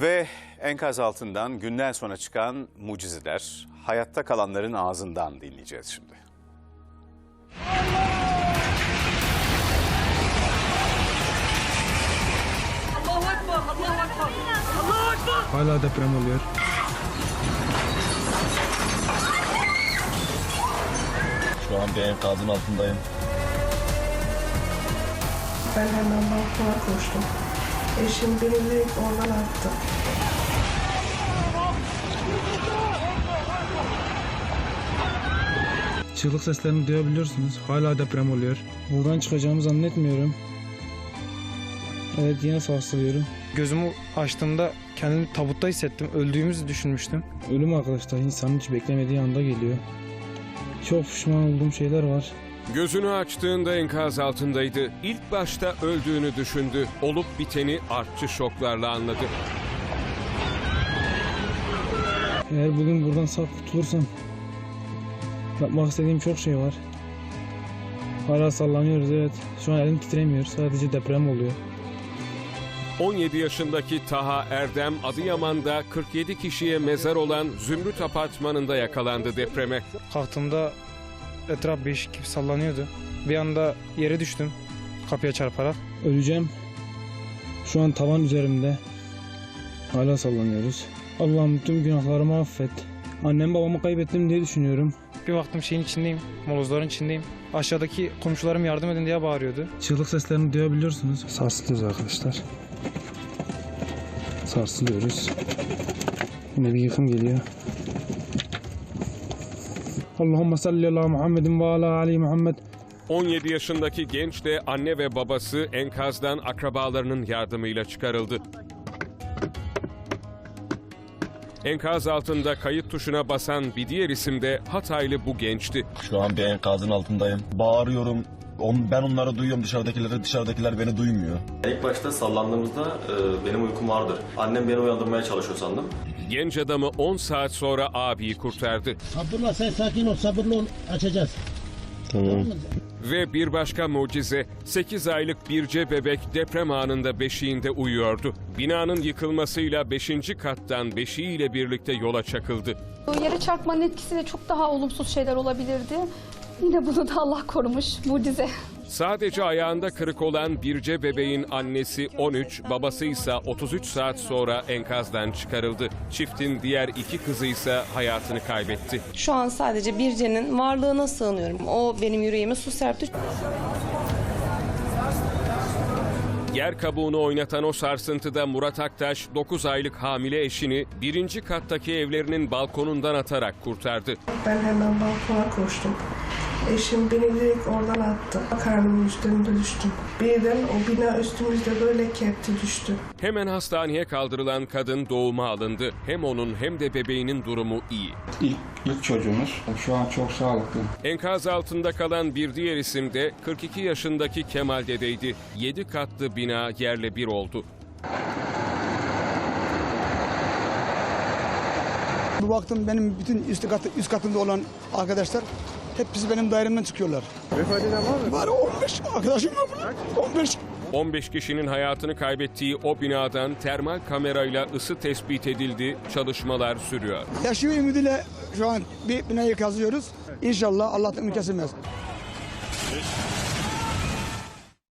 Ve enkaz altından günden sonra çıkan mucizeler hayatta kalanların ağzından dinleyeceğiz şimdi. Hala deprem oluyor. Şu an bir enkazın altındayım. Ben hemen balkona koştum. Eşim beni direkt oradan attı. Çığlık seslerini duyabiliyorsunuz. Hala deprem oluyor. Buradan çıkacağımı zannetmiyorum. Evet yine sarsılıyorum. Gözümü açtığımda kendimi tabutta hissettim. Öldüğümüzü düşünmüştüm. Ölüm arkadaşlar insanın hiç beklemediği anda geliyor. Çok pişman olduğum şeyler var. Gözünü açtığında enkaz altındaydı. İlk başta öldüğünü düşündü. Olup biteni artçı şoklarla anladı. Eğer bugün buradan sağ kurtulursam yapmak istediğim çok şey var. Hala sallanıyoruz evet. Şu an elim titremiyor. Sadece deprem oluyor. 17 yaşındaki Taha Erdem Adıyaman'da 47 kişiye mezar olan Zümrüt Apartmanı'nda yakalandı depreme. Kalktığımda etraf beşik gibi sallanıyordu. Bir anda yere düştüm kapıya çarparak. Öleceğim. Şu an tavan üzerimde. Hala sallanıyoruz. Allah'ım tüm günahlarımı affet. Annem babamı kaybettim diye düşünüyorum. Bir baktım şeyin içindeyim, molozların içindeyim. Aşağıdaki komşularım yardım edin diye bağırıyordu. Çığlık seslerini duyabiliyorsunuz. Sarsılıyoruz arkadaşlar. Sarsılıyoruz. Yine bir yıkım geliyor. Allahümme salli ala Muhammedin ve ala Ali Muhammed. 17 yaşındaki genç de anne ve babası enkazdan akrabalarının yardımıyla çıkarıldı. Enkaz altında kayıt tuşuna basan bir diğer isim de Hataylı bu gençti. Şu an bir enkazın altındayım. Bağırıyorum. On, ben onları duyuyorum dışarıdakileri, dışarıdakiler beni duymuyor. İlk başta sallandığımızda e, benim uykum vardır. Annem beni uyandırmaya çalışıyor sandım. Genç adamı 10 saat sonra abiyi kurtardı. Abdullah sen sakin ol, sabırlı ol, açacağız. Tamam. Ve bir başka mucize 8 aylık birce bebek deprem anında beşiğinde uyuyordu. Binanın yıkılmasıyla 5. kattan beşiğiyle birlikte yola çakıldı. Bu Yere çarpmanın etkisiyle çok daha olumsuz şeyler olabilirdi. Yine bunu da Allah korumuş. Mucize. Sadece ayağında kırık olan birce bebeğin annesi 13, babası ise 33 saat sonra enkazdan çıkarıldı. Çiftin diğer iki kızı ise hayatını kaybetti. Şu an sadece Birce'nin varlığına sığınıyorum. O benim yüreğime su serpti. Yer kabuğunu oynatan o sarsıntıda Murat Aktaş 9 aylık hamile eşini birinci kattaki evlerinin balkonundan atarak kurtardı. Ben hemen balkona koştum. Eşim beni direkt oradan attı. Karnımın üstünde düştüm. Birden o bina üstümüzde böyle kepti düştü. Hemen hastaneye kaldırılan kadın doğuma alındı. Hem onun hem de bebeğinin durumu iyi. İlk, ilk çocuğumuz. Şu an çok sağlıklı. Enkaz altında kalan bir diğer isim de 42 yaşındaki Kemal Dede'ydi. 7 katlı bina yerle bir oldu. Bu baktım benim bütün üst, katı, üst katında olan arkadaşlar hepsi benim dairemden çıkıyorlar. Vefat eden var mı? Var 15 arkadaşım var. 15. 15 kişinin hayatını kaybettiği o binadan termal kamerayla ısı tespit edildi. Çalışmalar sürüyor. Yaşıyor ümidiyle şu an bir binayı kazıyoruz. İnşallah Allah'tan kesilmez.